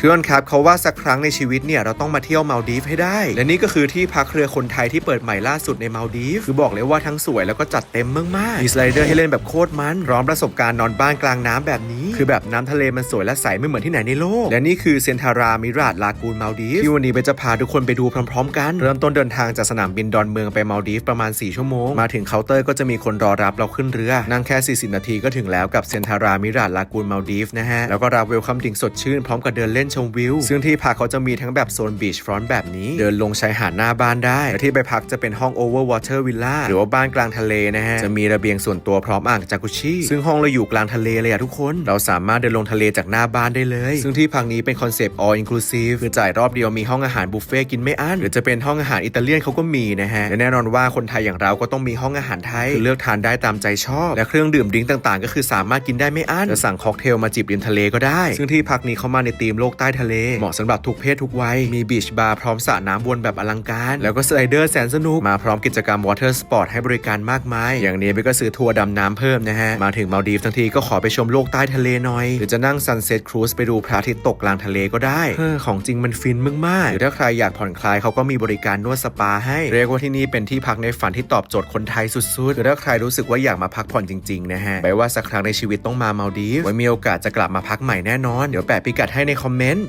เพื่อนครับเขาว่าสักครั้งในชีวิตเนี่ยเราต้องมาเที่ยวมาลดีฟให้ได้ และนี่ก็คือที่พักเรือคนไทยที่เปิดใหม่ล่าสุดในมาลดีฟคือบอกเลยว่าทั้งสวยแล้วก็จัดเต็มมากๆมีสไลเดอร์ให้เล่นแบบโคตรมันพร้อมประสบการณ์นอนบ้านกลางน้ำแบบนี้ คือแบบน้ำทะเลมันสวยและใสไม่เหมือนที่ไหนในโลก และนี่คือเซนทารามิราดลากูนมาลดีฟที่วันนี้เบนจะพาทุกคนไปดูพร้อม ๆ กัน เริ่มต้นเดินทางจากสนามบินดอนเมืองไปมาลดีฟประมาณ 4 ชั่วโมง มาถึงเคาน์เตอร์ก็จะมีคนรอรับเราขึ้นเรือ นั่งแค่ 40 นาทีก็ถึงแล้วกับเซนทารามิราดลากูนมาลดีฟนะฮะแล้วก็รับเวลคัมดิ่งสดชื่นพร้อมกับเดินเล่นชมวิว ซึ่งที่พักเขาจะมีทั้งแบบโซนบีชฟรอนต์แบบนี้ เดินลงชายหาดหน้าบ้านได้และที่ไปพักจะเป็นห้องโอเวอร์วอเตอร์วิลล่าหรือว่าบ้านกลางทะเลนะฮะ จะมีระเบียงส่วนตัวพร้อมอ่างจากุชิซึ่งห้องเราอยู่กลางทะเลเลยอะทุกคน เราสามารถเดินลงทะเลจากหน้าบ้านได้เลย ซึ่งที่พักนี้เป็นคอนเซปต์ all inclusive คือจ่ายรอบเดียวมีห้องอาหารบุฟเฟ่กินไม่อั้นหรือจะเป็นห้องอาหารอิตาเลียนเขาก็มีนะฮะและแน่นอนว่าคนไทยอย่างเราก็ต้องมีห้องอาหารไทยคือเลือกทานได้ตามใจชอบ และเครื่องดื่มดริงต่างๆ ก็คือสามารถกินได้ไม่อั้นจะสั่งค็อกเทลมาจิบริมทะเลก็ได้ ซึ่งที่พักนี้เขามาในธีมโลกใต้ทะเล เหมาะสำหรับทุกเพศทุกวัย มีบีชบาร์พร้อมสระน้ำวนแบบอลังการ แล้วก็สไลเดอร์แสนสนุก มาพร้อมกิจกรรมวอเตอร์สปอร์ตให้บริการมากมาย อย่างนี้เบก็ซื้อทัวร์ดำน้ำเพิ่มนะฮะ มาถึงมาดีฟทั้งทีก็ขอไปชมโลกใต้ทะเลหน่อย หรือจะนั่งซันเซ็ตครูซไปดูพระอาทิตย์ตกกลางทะเลก็ได้เออของจริงมันฟินมากๆหรือถ้าใครอยากผ่อนคลายเขาก็มีบริการนวดสปาให้เรียกว่าที่นี่เป็นที่พักในฝันที่ตอบโจทย์คนไทยสุดๆหรือถ้าใครรู้สึกว่าอยากมาพักผ่อนจริงๆนะฮะไปว่าสักครั้งในชีวิตต้องมามาดีฟไว้มีโอกาสจะกลับมาพักใหม่แน่นอนเดี๋ยวแปะพิกัดให้ในคอมเมนต์